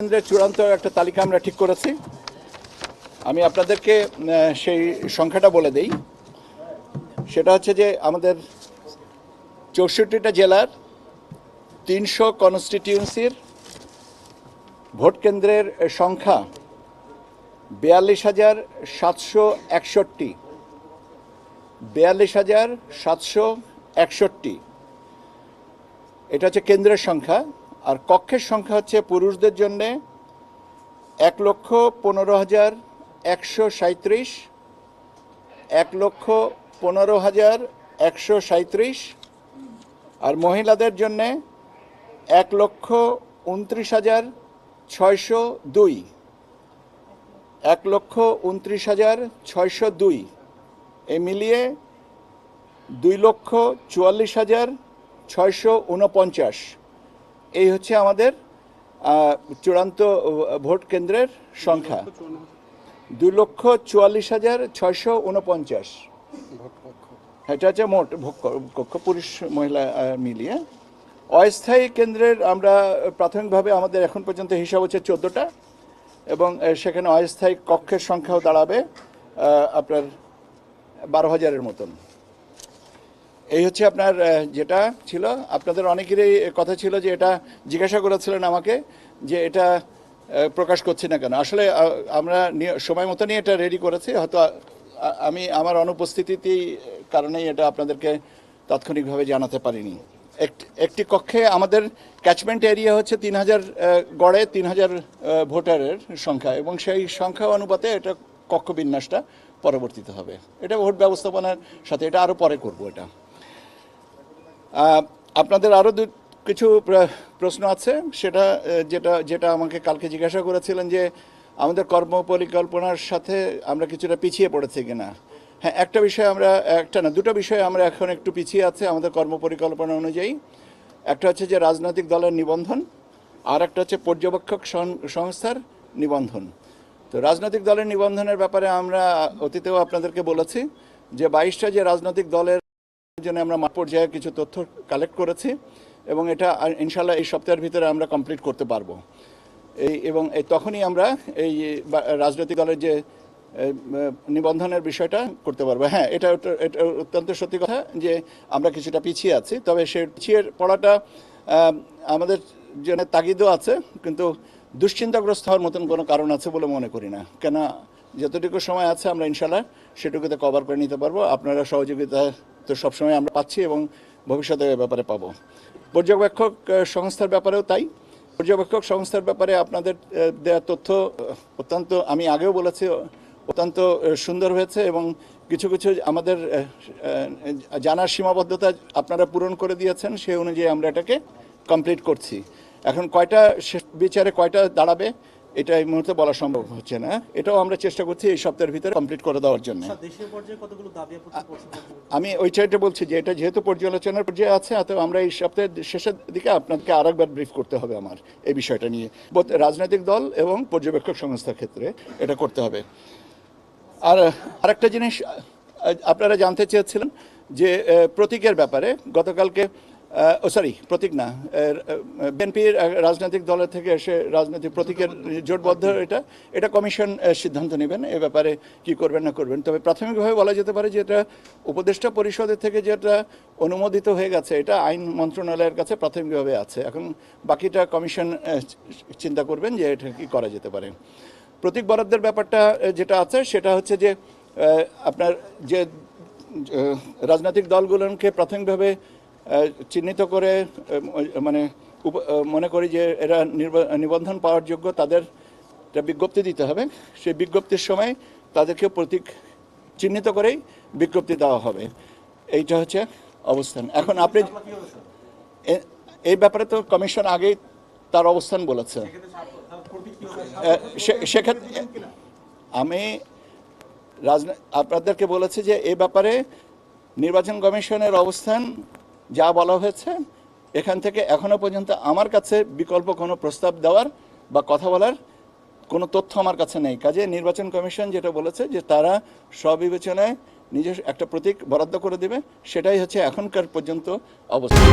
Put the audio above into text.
কেন্দ্রের চূড়ান্ত একটা তালিকা আমরা ঠিক করেছি। আমি আপনাদেরকে সেই সংখ্যাটা বলে দেই। সেটা হচ্ছে যে আমাদের চৌষট্টিটা জেলার তিনশো কনস্টিটিউন্সির ভোট কেন্দ্রের সংখ্যা বিয়াল্লিশ হাজার সাতশো একষট্টি। বিয়াল্লিশ হাজার সাতশো একষট্টি। এটা হচ্ছে কেন্দ্রের সংখ্যা। আর কক্ষের সংখ্যা হচ্ছে পুরুষদের জন্য এক লক্ষ পনেরো হাজার একশো সাঁত্রিশ এক লক্ষ পনেরো হাজার একশো সাঁত্রিশ আর মহিলাদের জন্য এক লক্ষ উনত্রিশ হাজার ছয়শো দুই। এক লক্ষ উনত্রিশ হাজার ছয়শো দুই। এ মিলিয়ে দুই লক্ষ চুয়াল্লিশ হাজার ছয়শো উনপঞ্চাশ এই হচ্ছে আমাদের চূড়ান্ত ভোট কেন্দ্রের সংখ্যা। দু লক্ষ চুয়াল্লিশ হাজার ছয়শো উনপঞ্চাশ। এটা হচ্ছে মোট কক্ষ পুরুষ মহিলা মিলিয়ে। অস্থায়ী কেন্দ্রের আমরা প্রাথমিকভাবে আমাদের এখন পর্যন্ত হিসাব হচ্ছে চোদ্দোটা এবং সেখানে অস্থায়ী কক্ষের সংখ্যাও দাঁড়াবে আপনার বারো হাজারের মতন। এই হচ্ছে আপনার যেটা ছিল। আপনাদের অনেকেরই কথা ছিল যে এটা জিজ্ঞাসা করেছিলেন আমাকে যে এটা প্রকাশ করছি না কেন। আসলে আমরা সময় মতো নিয়ে এটা রেডি করেছি। হয়তো আমি আমার অনুপস্থিতিতেই কারণেই এটা আপনাদেরকে তাৎক্ষণিকভাবে জানাতে পারিনি। একটি কক্ষে আমাদের ক্যাচমেন্ট এরিয়া হচ্ছে তিন হাজার গড়ে তিন হাজার ভোটারের সংখ্যা এবং সেই সংখ্যা অনুপাতে এটা কক্ষ বিন্যাসটা পরবর্তীতে হবে। এটা ভোট ব্যবস্থাপনার সাথে এটা আরও পরে করব এটা। আপনাদের আরও কিছু প্রশ্ন আছে। সেটা যেটা যেটা আমাকে কালকে জিজ্ঞাসা করেছিলেন যে, আমাদের কর্ম পরিকল্পনার সাথে আমরা কিছুটা পিছিয়ে পড়েছি কিনা? হ্যাঁ একটা বিষয় আমরা, একটা না, দুটো বিষয়ে আমরা এখন একটু পিছিয়ে আছে আমাদের কর্ম পরিকল্পনা অনুযায়ী। একটা হচ্ছে যে রাজনৈতিক দলের নিবন্ধন, আর একটা হচ্ছে পর্যবেক্ষক সংস্থার নিবন্ধন। তো রাজনৈতিক দলের নিবন্ধনের ব্যাপারে আমরা অতীতেও আপনাদেরকে বলেছি যে বাইশটা যে রাজনৈতিক দলের জন্য আমরা মাঠ পর্যায়ে কিছু তথ্য কালেক্ট করেছি এবং এটা ইনশাল্লাহ এই সপ্তাহের ভিতরে আমরা কমপ্লিট করতে পারব। এই এবং এই তখনই আমরা এই রাজনৈতিক দলের যে নিবন্ধনের বিষয়টা করতে পারব। হ্যাঁ এটা এটা অত্যন্ত সত্যি কথা যে আমরা কিছুটা পিছিয়ে আছি, তবে সে পিছিয়ে পড়াটা আমাদের জন্য তাগিদও আছে, কিন্তু দুশ্চিন্তাগ্রস্ত হওয়ার মতন কোনো কারণ আছে বলে মনে করি না। কেন যতটুকু সময় আছে আমরা ইনশাল্লাহ সেটুকুতে কভার করে নিতে পারব। আপনারা সহযোগিতা তো সবসময় আমরা পাচ্ছি এবং ভবিষ্যতে ব্যাপারে পাবো। পর্যবেক্ষক সংস্থার ব্যাপারেও তাই। পর্যবেক্ষক, সংস্থার ব্যাপারে আপনাদের দেওয়া তথ্য অত্যন্ত, আমি আগেও বলেছি, অত্যন্ত সুন্দর হয়েছে এবং কিছু কিছু আমাদের জানার সীমাবদ্ধতা আপনারা পূরণ করে দিয়েছেন, সেই অনুযায়ী আমরা এটাকে কমপ্লিট করছি। এখন কয়টা বিচারে কয়টা দাঁড়াবে? এটা এই মুহূর্তে বলা সম্ভব হচ্ছে না। এটাও আমরা চেষ্টা করছি এই সপ্তাহের ভিতরে কমপ্লিট করে দেওয়ার জন্য। করছেন আমি ওই চাইটা বলছি যে এটা যেহেতু পর্যালোচনার পর্যায়ে আছে অত আমরা এই সপ্তাহের শেষের দিকে আপনাকে আরেকবার ব্রিফ করতে হবে আমার এই বিষয়টা নিয়ে। বোধ রাজনৈতিক দল এবং পর্যবেক্ষক সংস্থার ক্ষেত্রে এটা করতে হবে। আর আরেকটা জিনিস আপনারা জানতে চেয়েছিলেন যে প্রতীকের ব্যাপারে গতকালকে ও সরি প্রতীক না বিএনপির রাজনৈতিক দলের থেকে এসে রাজনৈতিক প্রতীকের জোটবদ্ধ এটা এটা কমিশন সিদ্ধান্ত নেবেন এ ব্যাপারে কি করবেন না করবেন। তবে প্রাথমিকভাবে বলা যেতে পারে যে এটা উপদেষ্টা পরিষদের থেকে যেটা অনুমোদিত হয়ে গেছে, এটা আইন মন্ত্রণালয়ের কাছে প্রাথমিকভাবে আছে। এখন বাকিটা কমিশন চিন্তা করবেন যে এটা কি করা যেতে পারে। প্রতীক বরাদ্দের ব্যাপারটা যেটা আছে সেটা হচ্ছে যে আপনার যে রাজনৈতিক দলগুলোকে প্রাথমিকভাবে চিহ্নিত করে মানে মনে করি যে এরা নিবন্ধন পাওয়ার যোগ্য, তাদের বিজ্ঞপ্তি দিতে হবে। সেই বিজ্ঞপ্তির সময় তাদেরকে প্রতীক চিহ্নিত করেই বিজ্ঞপ্তি দেওয়া হবে। এইটা হচ্ছে অবস্থান। এখন আপনি এই ব্যাপারে তো কমিশন আগেই তার অবস্থান বলেছে। সেক্ষেত্রে আমি রাজনী আপনাদেরকে বলেছি যে এই ব্যাপারে নির্বাচন কমিশনের অবস্থান যা বলা হয়েছে, এখান থেকে এখনও পর্যন্ত আমার কাছে বিকল্প কোনো প্রস্তাব দেওয়ার বা কথা বলার কোনো তথ্য আমার কাছে নেই। কাজে নির্বাচন কমিশন যেটা বলেছে যে তারা স্ববিবেচনায় নিজস্ব একটা প্রতীক বরাদ্দ করে দেবে, সেটাই হচ্ছে এখনকার পর্যন্ত অবস্থা।